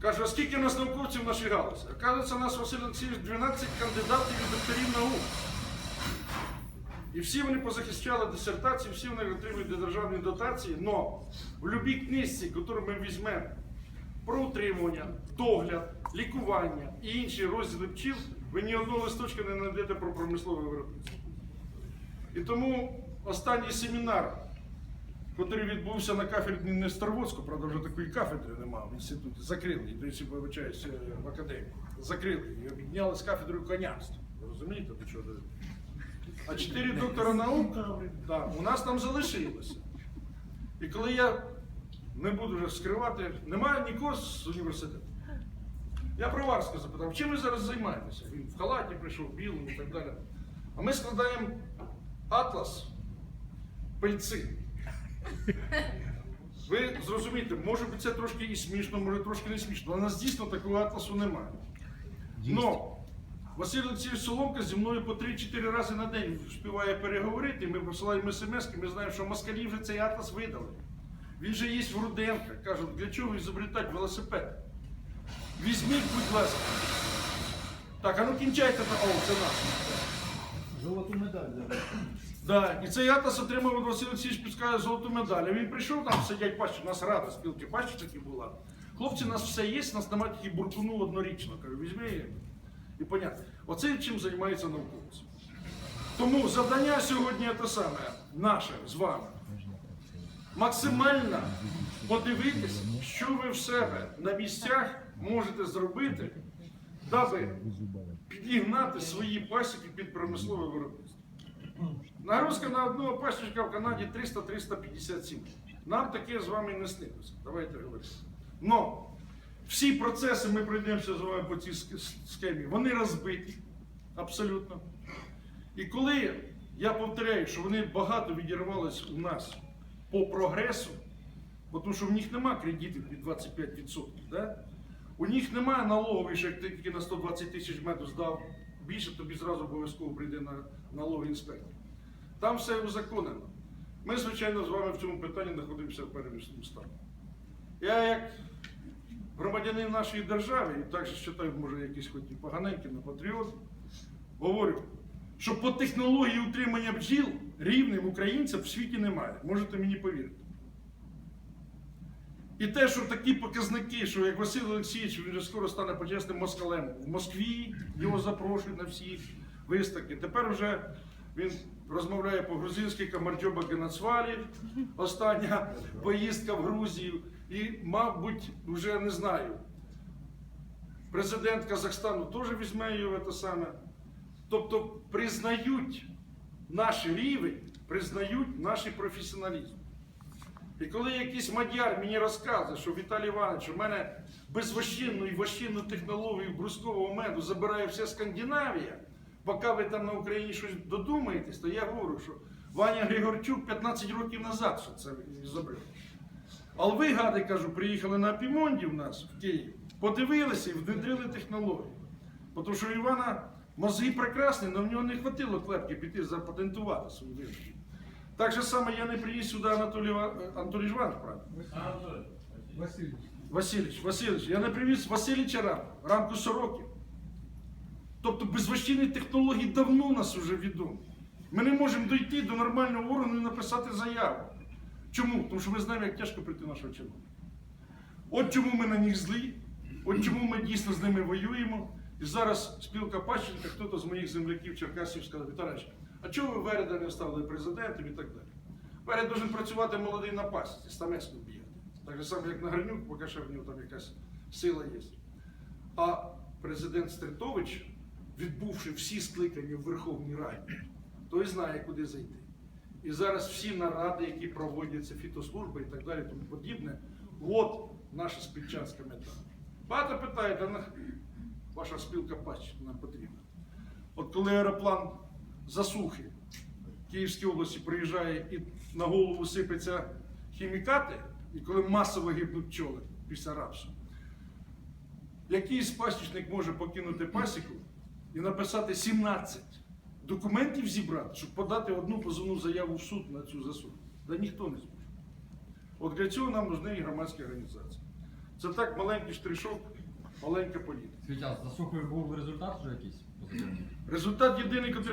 Каже, а скільки у нас науковців в нашій галузі? Оказується, у нас Василь Олексійович 12 кандидатів і докторів наук. І всі вони позахищали дисертації, всі вони отримують державні дотації, але в будь-якій книжці, яку ми візьмемо про утримування, догляд, лікування і інші розділи пчіл, ви ні одного листочка не знайдете про промислове виробництво. І тому останній семінар, який відбувся на кафедрі не в правда, вже такої кафедри немає в інституті, закрили, її, до речі, вибачаюсь, е, в академії. Закрили її, і об'єднали з кафедрою конярства. Розумієте, до чого? А чотири доктора наук да, у нас там залишилося. І коли я не буду вже скривати, немає нікого з університету. Я про Варська запитав, чим ви зараз займаєтеся? Він в халаті прийшов, в білому і так далі. А ми складаємо атлас пильци. Ви зрозумієте, може бути це трошки і смішно, може трошки не смішно, але у нас дійсно такого атласу немає. Но Василь Олексійович Соломка зі мною по 3-4 рази на день співає переговорити, ми посилаємо смс, ми знаємо, що москалі вже цей атлас видали. Він же є в Руденках. Кажуть, для чого ізобретати велосипед? Візьміть, будь ласка. Так, а ну кінчайте о, це наш. Золоту медаль зараз. Да, і цей Атас отримав Василь Олексійович Піскає золоту медаль. А він прийшов, там сидять пащі, у нас рада спілки пащі такі була. Хлопці, у нас все є, нас немає тільки буркуну однорічно. Кажу, візьми. І понятно. Оце чим займається науковець. Тому завдання сьогодні те саме, наше з вами. Максимально подивитися, що ви в себе на місцях можете зробити, даби підігнати свої пасіки під промислове виробництво. Нагрузка на одного пасічника в Канаді 300-357. Нам таке з вами не снилося. Давайте говорити. Но всі процеси ми пройдемося з вами по цій схемі. Вони розбиті абсолютно. І коли я повторяю, що вони багато відірвались у нас по прогресу, тому що в них немає кредитів під 25%. Да? У них немає налогових, що як ти тільки на 120 тисяч меду здав більше, тобі зразу обов'язково прийде на налоговий інспектор. Там все узаконено. Ми, звичайно, з вами в цьому питанні знаходимося в перемісному стані. Я як громадянин нашої держави, і також вважаю, може, якийсь хоч і поганенький, але патріот, говорю, що по технології утримання бджіл рівним українцям в світі немає. Можете мені повірити. І те, що такі показники, що як Василь Олексійович, він вже скоро стане почесним москалем. В Москві його запрошують на всі виставки. Тепер вже він розмовляє по-грузинськи Камарджоба Генацвалі, остання поїздка в Грузію. І, мабуть, вже не знаю. Президент Казахстану теж візьме його те саме. Тобто признають наш рівень, признають наш професіоналізм. І коли якийсь мадяр мені розказує, що Віталій Іванович у мене безвощинну і вощинну технологію брускового меду забирає вся Скандинавія, поки ви там на Україні щось додумаєтесь, то я говорю, що Ваня Григорчук 15 років назад що це зробив. Але ви, гади, кажу, приїхали на Пімонді в нас в Київ, подивилися і внедрили технологію. Тому що Івана мозги прекрасні, але в нього не хватило клепки піти запатентувати свою виробку. Так же саме я не приніс сюди Анатолій Іва- Анатолій Іванович, правильно? Василь. Васильович, Васильович, я не привіз Васильовича рамку, рамку сороків. Тобто безвощинні технології давно у нас вже відомі. Ми не можемо дойти до нормального органу і написати заяву. Чому? Тому що ми знаємо, як тяжко прийти нашого чиновника. От чому ми на них злі, от чому ми дійсно з ними воюємо. І зараз спілка Пащенка, хто-то з моїх земляків Черкасів сказав, Віталійович, а чого ви Вереда не вставили президентом і так далі? Веред должен працювати молодий на пасіці, стамеску бігати. Так само, як на Гринюк, поки ще в нього там якась сила є. А президент Стритович, відбувши всі скликання в Верховній Раді, той знає, куди зайти. І зараз всі наради, які проводяться, фітослужби і так далі, тому подібне, от наша спільчанська мета. Багато питають, а на- ваша спілка пач нам потрібна. От коли аероплан засухи в Київській області приїжджає і на голову сипеться хімікати, і коли масово гибнуть пчоли після рапсу, який пасічник може покинути пасіку і написати 17 документів зібрати, щоб подати одну позовну заяву в суд на цю засуху? Да ніхто не зможе. От для цього нам нужны і громадські організації. Це так маленький штришок, маленька політика. З засухою був результат вже якийсь? Результат єдиний, який